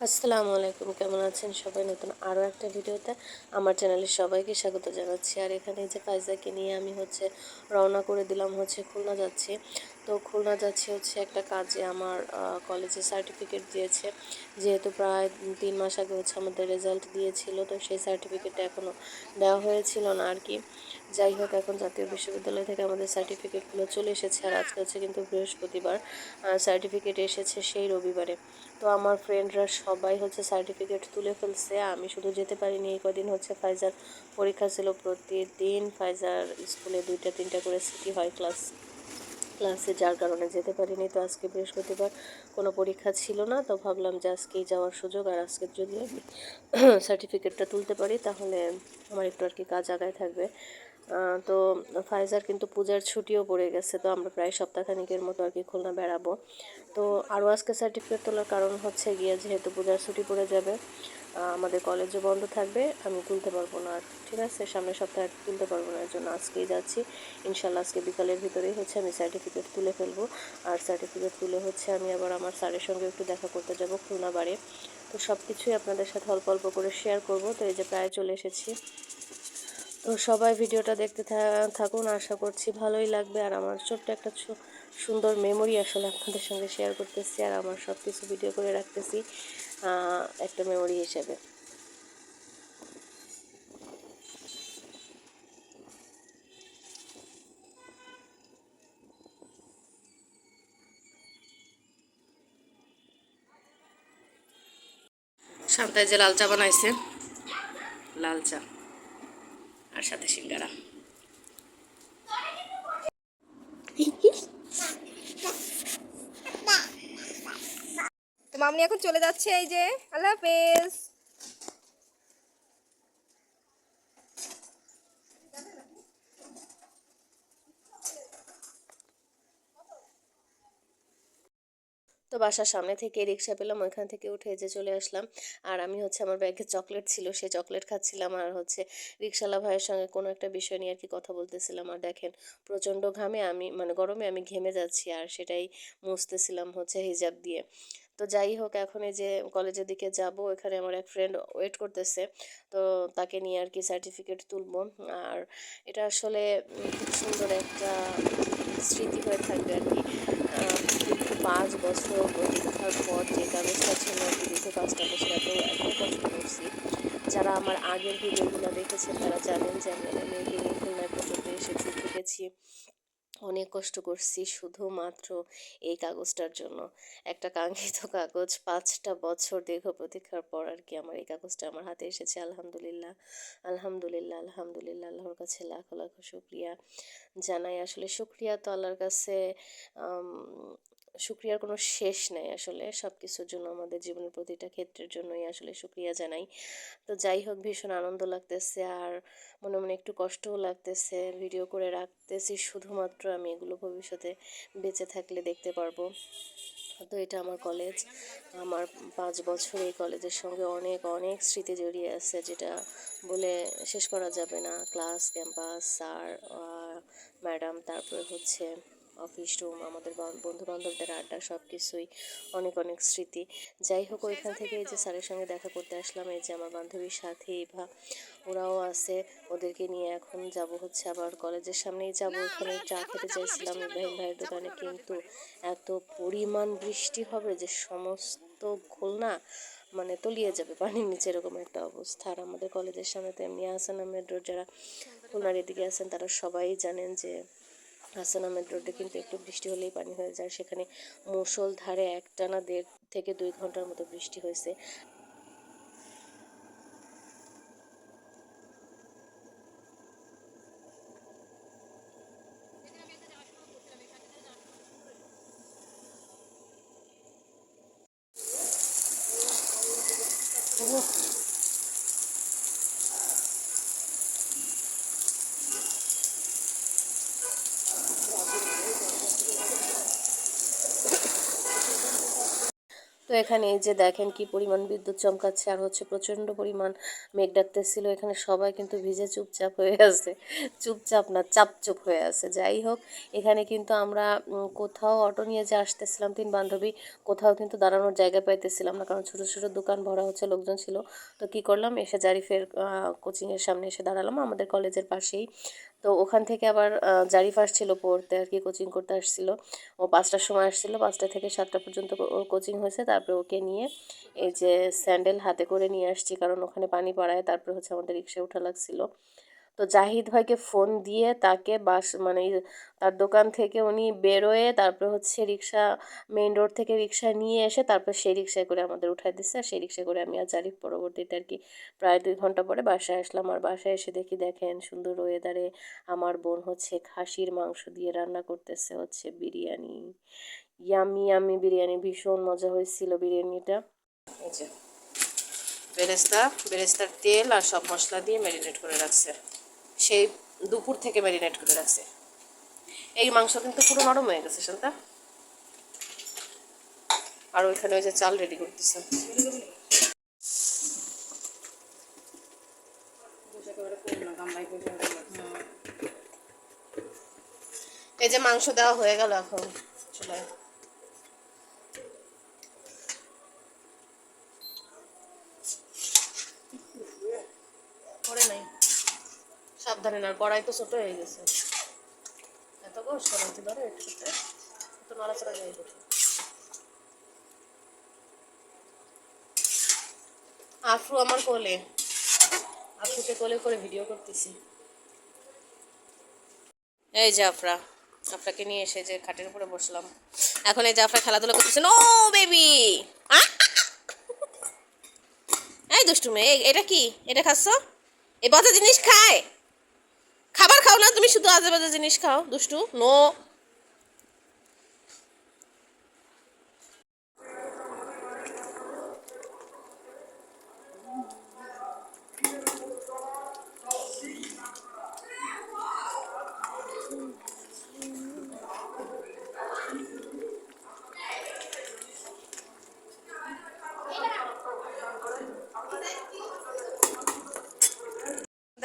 আসসালামু আলাইকুম, কেমন আছেন সবাই? নতুন আরও একটা ভিডিওতে আমার চ্যানেলে সবাইকে স্বাগত জানাচ্ছি। আর এখানে যে ফাইজাকে নিয়ে আমি হচ্ছে রওনা করে দিলাম হচ্ছে খুলনা যাচ্ছি। তো খুলনা যাচ্ছি হচ্ছে একটা কাজে। আমার কলেজে সার্টিফিকেট দিয়েছে। যেহেতু প্রায় তিন মাস আগে হচ্ছে আমাদের রেজাল্ট দিয়েছিল, তো সেই সার্টিফিকেটটা এখনও দেওয়া হয়েছিল না আর কি। যাই হোক, এখন জাতীয় বিশ্ববিদ্যালয় থেকে আমাদের সার্টিফিকেটগুলো চলে এসেছে আর আজকে হচ্ছে কিন্তু বৃহস্পতিবার সার্টিফিকেট এসেছে সেই রবিবারে। তো আমার ফ্রেন্ডরা সবাই হচ্ছে সার্টিফিকেট তুলে ফেলছে। আমি শুধু যেতে পারিনি, এই কদিন হচ্ছে ফাইজার পরীক্ষা ছিল। প্রতিদিন ফাইজার স্কুলে দুইটা, তিনটা করে ছুটি হয় ক্লাস ক্লাসে যার কারণে যেতে পারিনি, তো আজকে বৃহস্পতিবার কোনো পরীক্ষা ছিল না, তো ভাবলাম যে আজকেই যাওয়ার সুযোগ, আর আজকে যদি আমি সার্টিফিকেটটা তুলতে পারি, তাহলে আমার একটু আর কি কাজ আগায় থাকবে। তো ফাইজার কিন্তু পূজার ছুটিও পড়ে গেছে, তো আমরা প্রায় সপ্তাহখানিকের মতো আর কি খুলনা বেড়াবো। তো আরও আজকে সার্টিফিকেট তোলার কারণ হচ্ছে গিয়ে যেহেতু পূজার ছুটি পড়ে যাবে আমাদের কলেজও বন্ধ থাকবে, আমি তুলতে পারব না আর, ঠিক আছে? সামনের সপ্তাহে তুলতে পারব না, এর জন্য আজকেই যাচ্ছি। ইনশাল্লাহ আজকে বিকালের ভিতরেই হচ্ছে আমি সার্টিফিকেট তুলে ফেলব। আর সার্টিফিকেট তুলে হচ্ছে আমি আবার আমার স্যারের সঙ্গে একটু দেখা করতে যাব খুলনা বাড়ি তো সব কিছুই আপনাদের সাথে অল্প অল্প করে শেয়ার করব, তো এই যে প্রায় চলে এসেছি। তো সবাই ভিডিওটা দেখতে থাকুন, আশা করছি ভালোই লাগবে। আর আমার ছোট্ট একটা সুন্দর মেমোরি আসলে আপনাদের সঙ্গে শেয়ার করতেছি আর আমার সব কিছু ভিডিও করে রাখতেছি একটা মেমোরি হিসেবে। সামটায় যে লাল চা বানাইছে, লাল চা। আর সাথে সিঙ্গারা। তো মামনি এখন চলে যাচ্ছে এই যে আল্লাহ হাফেজ। তো বাসার সামনে থেকে রিক্সা পেলাম, ওইখান থেকে উঠে যে চলে আসলাম। আর আমি হচ্ছে আমার ব্যাগে চকলেট ছিল, সেই চকলেট খাচ্ছিলাম। আর হচ্ছে রিক্সালা ভাইয়ের সঙ্গে কোনো একটা বিষয় নিয়ে আর কি কথা বলতেছিলাম। আর দেখেন, প্রচণ্ড ঘামে আমি মানে গরমে আমি ঘেমে যাচ্ছি আর সেটাই মুছতেছিলাম হচ্ছে হিজাব দিয়ে। তো যাই হোক, এখন এই যে কলেজের দিকে যাব এখানে আমার এক ফ্রেন্ড ওয়েট করতেছে। তো তাকে নিয়ে আর কি সার্টিফিকেট তুলব। আর এটা আসলে খুব সুন্দর একটা স্মৃতি হয়ে থাকবে আর বছর পরীক্ষার পর যে কাগজটা ছিল দীর্ঘ পাঁচটা বছর এত এত কষ্ট করছি। যারা আমার আগের ভিডিওগুলো দেখেছেন তারা জানেন যে আমি মেয়েকে নিয়ে খুলনায় পর্যন্ত এসেছি থেকেছি অনেক কষ্ট করছি, শুধুমাত্র এই কাগজটার জন্য। একটা কাঙ্ক্ষিত কাগজ, পাঁচটা বছর দীর্ঘ প্রতীক্ষার পর আর কি আমার এই কাগজটা আমার হাতে এসেছে, আলহামদুলিল্লাহ। আলহামদুলিল্লাহ আলহামদুলিল্লাহ, আল্লাহর কাছে লাখ, লাখো শুক্রিয়া জানাই। আসলে শুক্রিয়া তো আল্লাহর কাছে শুক্রিয়ার কোনো শেষ নেই আসলে সব কিছুর জন্য আমাদের জীবনের প্রতিটা ক্ষেত্রের জন্যই আসলে শুক্রিয়া জানাই। তো যাই হোক, ভীষণ আনন্দ লাগতেছে আর মনে মনে একটু কষ্টও লাগতেছে। ভিডিও করে রাখতেছি, শুধুমাত্র আমি এগুলো ভবিষ্যতে বেঁচে থাকলে দেখতে পারব। তো এটা আমার কলেজ আমার পাঁচ বছর এই কলেজের সঙ্গে অনেক অনেক স্মৃতি জড়িয়ে আছে যেটা বলে শেষ করা যাবে না। ক্লাস ক্যাম্পাস স্যার ম্যাডাম তারপরে হচ্ছে অফিস রুম, আমাদের বন্ধু বান্ধবদের আড্ডা সব কিছুই অনেক অনেক স্মৃতি। যাই হোক, ওইখান থেকে এই যে স্যারের সঙ্গে দেখা করতে আসলাম, এই যে আমার বান্ধবীর সাথে বা ওরাও আছে, ওদেরকে নিয়ে এখন যাব হচ্ছে আবার কলেজের সামনেই যাব, ওখানে চা খেতে চাইছিলাম ইব্রাহিম ভাইয়ের দোকানে, কিন্তু এত পরিমাণ বৃষ্টি হবে যে সমস্ত খুলনা মানে তলিয়ে যাবে পানির নিচে, এরকম একটা অবস্থা। আর আমাদের কলেজের সামনে তো এমনি আহসান আহমেদ যারা খুলনার এদিকে আছেন, তারা সবাই জানেন যে হাসান রোডে কিন্তু একটু বৃষ্টি হলেই পানি হয়ে যায়। সেখানে মুসলধারে একটানা দেড় থেকে দুই ঘণ্টার মতো বৃষ্টি হয়েছে। তো এখানে এই যে দেখেন কি পরিমাণ বিদ্যুৎ চমকাচ্ছে আর হচ্ছে প্রচণ্ড পরিমাণ মেঘ ডাকতেছিল। এখানে সবাই কিন্তু ভিজে চুপচাপ হয়ে আছে। চুপচাপ না, চাপচুপ হয়ে আছে। যাই হোক, এখানে কিন্তু আমরা কোথাও অটো নিয়ে যে আসতেছিলাম, তিন বান্ধবী, কোথাও কিন্তু দাঁড়ানোর জায়গা পাইতেছিলাম না, কারণ ছোটো ছোটো দোকান ভরা হচ্ছে, লোকজন ছিল। তো কি করলাম? এসে জারিফের কোচিংয়ের সামনে এসে দাঁড়ালাম আমাদের কলেজের পাশেই। তো ওখান থেকে আবার জারিফ আসছিল পড়তে আর কি কোচিং করতে আসছিল। ও পাঁচটার সময় আসছিল, পাঁচটা থেকে সাতটা পর্যন্ত ওর কোচিং হয়েছে। তারপরে ওকে নিয়ে এই যে স্যান্ডেল হাতে করে নিয়ে আসছি, কারণ ওখানে পানি পড়ায়। তারপরে হচ্ছে আমাদের রিক্সায় ওঠা লাগছিল। তো জাহিদ ভাইকে ফোন দিয়ে তাকে বাস মানে তার দোকান থেকে উনি বেরোয়ে তারপরে হচ্ছে রিক্সা মেইন রোড থেকে রিক্সা নিয়ে এসে তারপর সেই রিক্সায় করে আমাদের উঠাই দিচ্ছে আর সেই রিক্সায় করে আমি আর জারিফ পরবর্তীতে আর কি প্রায় দুই ঘণ্টা পরে বাসায় আসলাম। আর বাসায় এসে দেখি দেখেন সুন্দর ওয়েদারে আমার বোন হচ্ছে খাসির মাংস দিয়ে রান্না করতেছে হচ্ছে বিরিয়ানি। ইয়ামি ইয়ামি বিরিয়ানি, ভীষণ মজা হয়েছিল বিরিয়ানিটা। বেরেস্তা, বেরেস্তার তেল আর সব মশলা দিয়ে ম্যারিনেট করে রাখছে। সেই দুপুর থেকে ম্যারিনেট করে রাখছে। এই মাংস কিন্তু পুরো নরম হয়ে গেছে, শান্তা। আর ওইখানে ওই যে চাল রেডি করতেছে। এই যে মাংস দেওয়া হয়ে গেল এখন, চুলায়। করে নাই। সাবধানে না, কড়াই তো ছোট হয়ে গেছে। এত কষ্ট নাকি ধরো একটু সাথে তো নড়াচড়া দেখি আফরু আমার কোলে। আফরুকে কোলে করে ভিডিও করতেছি। এই জাফরা আফরাকে নিয়ে এসে যে খাটের উপরে বসলাম। এখন এই জাফরা খেলাধুলা করতেছে। No, baby! এই দুষ্টু মেয়ে এটা কি? এটা খাচ্ছ? এই বাজে জিনিস খায়! খাবার খাও না তুমি শুধু আজে বাজে জিনিস খাও দুষ্টু। নো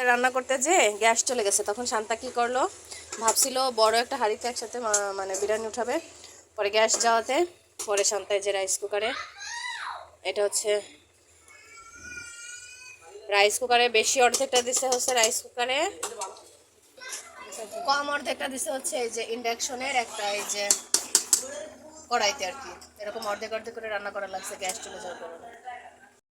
আমাদের রান্না করতে যে গ্যাস চলে গেছে, তখন শান্তা কি করল? ভাবছিল বড় একটা হাঁড়িতে একসাথে মানে বিরিয়ানি উঠাবে। পরে গ্যাস যাওয়াতে পরে শান্তা এই যে রাইস কুকারে এটা হচ্ছে রাইস কুকারে বেশি অর্ধেকটা দিছে হচ্ছে রাইস কুকারে কম অর্ধেকটা দিছে হচ্ছে এই যে ইন্ডাকশনের একটা এই যে কড়াইতে আর কি। এরকম অর্ধেক অর্ধেক করে রান্না করা লাগছে, গ্যাস চলে যাওয়ার কারণে।